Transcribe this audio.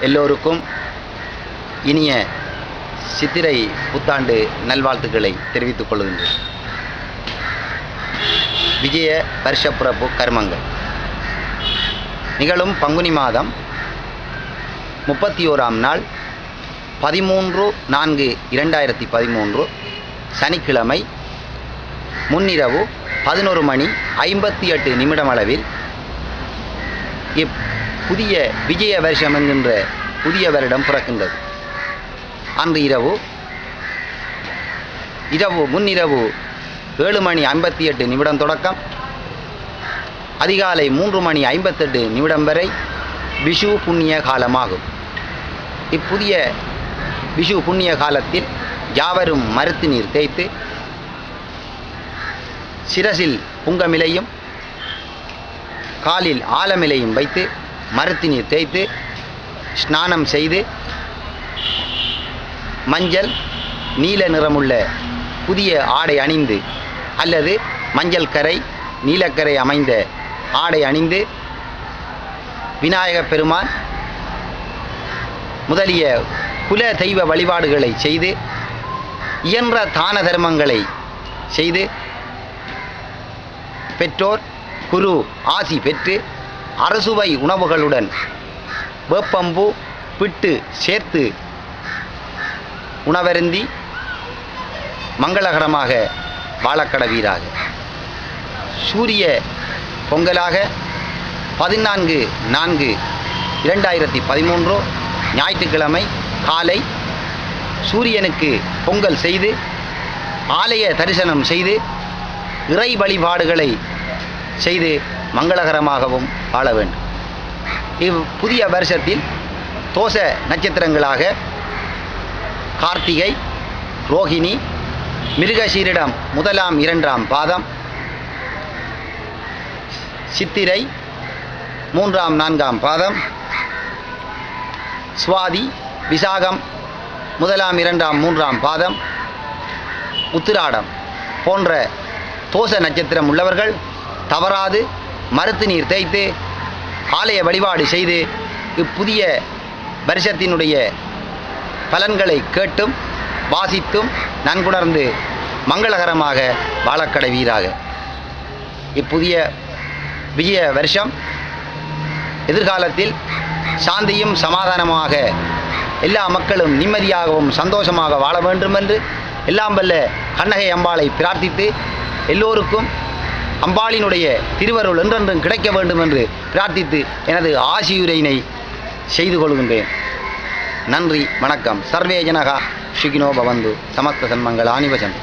எல்லோருக்கும் இனிய சித்திரை புத்தாண்டு நல்வாழ்த்துக்களை தெரிவித்துக் கொள்கின்றேன். விஜய வருஷப்புறப்பு கர்மங்கள். நிகழும் பங்குனி மாதம் முப்பத்தி ஓராம் நாள் பதிமூன்று நான்கு இரண்டாயிரத்தி பதிமூன்று சனிக்கிழமை முன்னிரவு பதினோரு மணி ஐம்பத்தி எட்டு நிமிடம் அளவில் இப் புதிய விஜய வருஷம் என்கின்ற புதிய வருடம் பிறக்கின்றது. அன்று இரவு இரவு முன்னிரவு ஏழு மணி ஐம்பத்தி எட்டு நிமிடம் தொடக்கம். அதிகாலை மூன்று மணி ஐம்பத்தெட்டு நிமிடம் வரை விஷு புண்ணிய காலமாகும். இப்புதிய விஷு புண்ணிய காலத்தில் யாவரும் மருத்து நீர் தேய்த்து சிரசில் புங்கமிலையும் காலில் ஆலமிலையும் வைத்து மரத்தினீர் தேய்த்து ஸ்நானம் செய்து மஞ்சள் நீல நிறமுள்ள புதிய ஆடை அணிந்து அல்லது மஞ்சள் கரை நீலக்கரை அமைந்த ஆடை அணிந்து விநாயக பெருமான் முதலிய குல தெய்வ வழிபாடுகளை செய்து இயன்ற தான தர்மங்களை செய்து பெற்றோர் குரு ஆசி பெற்று அரசுவை உணவுகளுடன் வேப்பம்பு பிட்டு சேர்த்து உணவருந்தி மங்களகரமாக வாழக்கடவீராக. சூரிய பொங்கலாக பதினான்கு நான்கு இரண்டாயிரத்தி பதிமூன்று ஞாயிற்றுக்கிழமை காலை சூரியனுக்கு பொங்கல் செய்து ஆலய தரிசனம் செய்து இறை வழிபாடுகளை செய்து மங்களகரமாகவும் வாழ வேண்டும். இவ் புதிய வருஷத்தில் தோச நட்சத்திரங்களாக கார்த்திகை ரோஹிணி மிருகசீரிடம் முதலாம் இரண்டாம் பாதம் சித்திரை மூன்றாம் நான்காம் பாதம் சுவாதி விசாகம் முதலாம் இரண்டாம் மூன்றாம் பாதம் உத்திராடம் போன்ற தோச நட்சத்திரம் உள்ளவர்கள் தவறாது மருத்து நீர் தேய்த்து ஆலய வழிபாடு செய்து இப்புதிய வருஷத்தினுடைய பலன்களை கேட்டும் வாசித்தும் நன்குணர்ந்து மங்களகரமாக வாழக்கடவீராக இப்புதிய விஜய வருஷம் எதிர்காலத்தில் சாந்தியும் சமாதானமாக எல்லா மக்களும் நிம்மதியாகவும் சந்தோஷமாக வாழ வேண்டும் என்று எல்லாம் வல்ல கண்ணகை அம்பாளை பிரார்த்தித்து எல்லோருக்கும் அம்பாளினுடைய திருவருள் என்றென்றும் கிடைக்க வேண்டும் என்று பிரார்த்தித்து எனது ஆசியுரையினை செய்து கொள்கின்றேன். நன்றி வணக்கம். சர்வே ஜனகா சுகினோ பவந்து சமஸ்த சன்மங்கள் வசந்தி.